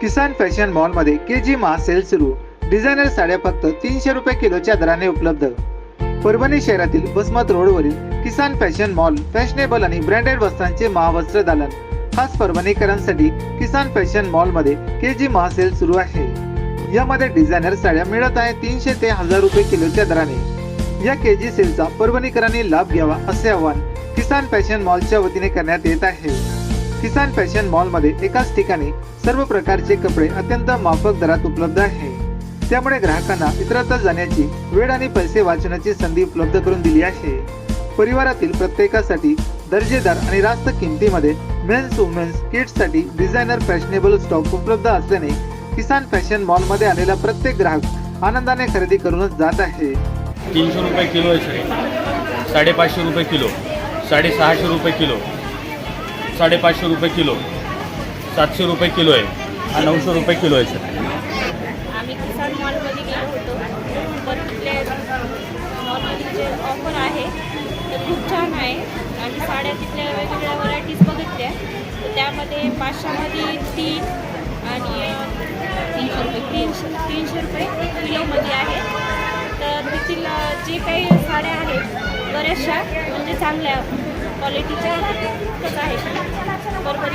किसान fashion मॉलमध्ये के जी महा sale सुरू. Designer साड्या फक्त तीनशे रुपये किलोच्या दराने उपलब्ध. परभणी शहरातील बसमत रोडवरील किसान फॅशन मॉल फॅशनेबल आणि ब्रँडेड वस्त्रांचे महावस्त्र दालन. खास परभणीकरांसाठी किसान फॅशन मॉलमध्ये के जी महा सेल सुरू आहे. यामध्ये डिझायनर साड्या मिळत आहे तीनशे ते हजार रुपये किलोच्या दराने. या के जी सेलचा परभणीकरांनी लाभ घ्यावा असे आवाहन किसान फॅशन मॉलच्या वतीने करण्यात येत आहे. किसान फॅशन मॉलमध्ये एकाच ठिकाणी सर्व प्रकारचे कपडे अत्यंत माफक दरात उपलब्ध आहे. त्यामुळे ग्राहकांना इतरत्र जाण्याची वेळ आणि पैसे वाचवण्याची संधी उपलब्ध करून दिली आहे. परिवारातील प्रत्येकासाठी दर्जेदार आणि रास्त किमतीमध्ये मेन्स वुमेन्स किड्ससाठी डिझायनर फॅशनेबल स्टॉक उपलब्ध असल्याने किसान फॅशन मॉलमध्ये आलेला प्रत्येक ग्राहक आनंदाने खरेदी करूनच जात आहे. तीनशे रुपये किलो आहे साडेपाचशे रुपये किलो साडेसहाशे रुपये किलो. साडेपाचशे रुपये किलो. सातशे रुपये किलो आहे. हा नऊशे रुपये किलो आहे सर. आम्ही किसान मॉलमध्ये गेलो होतो. पण तिथले मॉलमध्ये जे ऑफर आहे ते खूप छान आहे. आणि साड्या तिथल्या वेगवेगळ्या व्हरायटीज बघितल्या. तर त्यामध्ये पाचशेमध्ये तीन आणि तीनशे रुपये तीनशे तीनशे रुपये किलोमध्ये आहे. तर तिथील जे काही साड्या आहेत बऱ्याचशा म्हणजे चांगल्या क्वालिटीच्या खूपच आहेत परभणीकरांनी याचा लाभ घ्यावा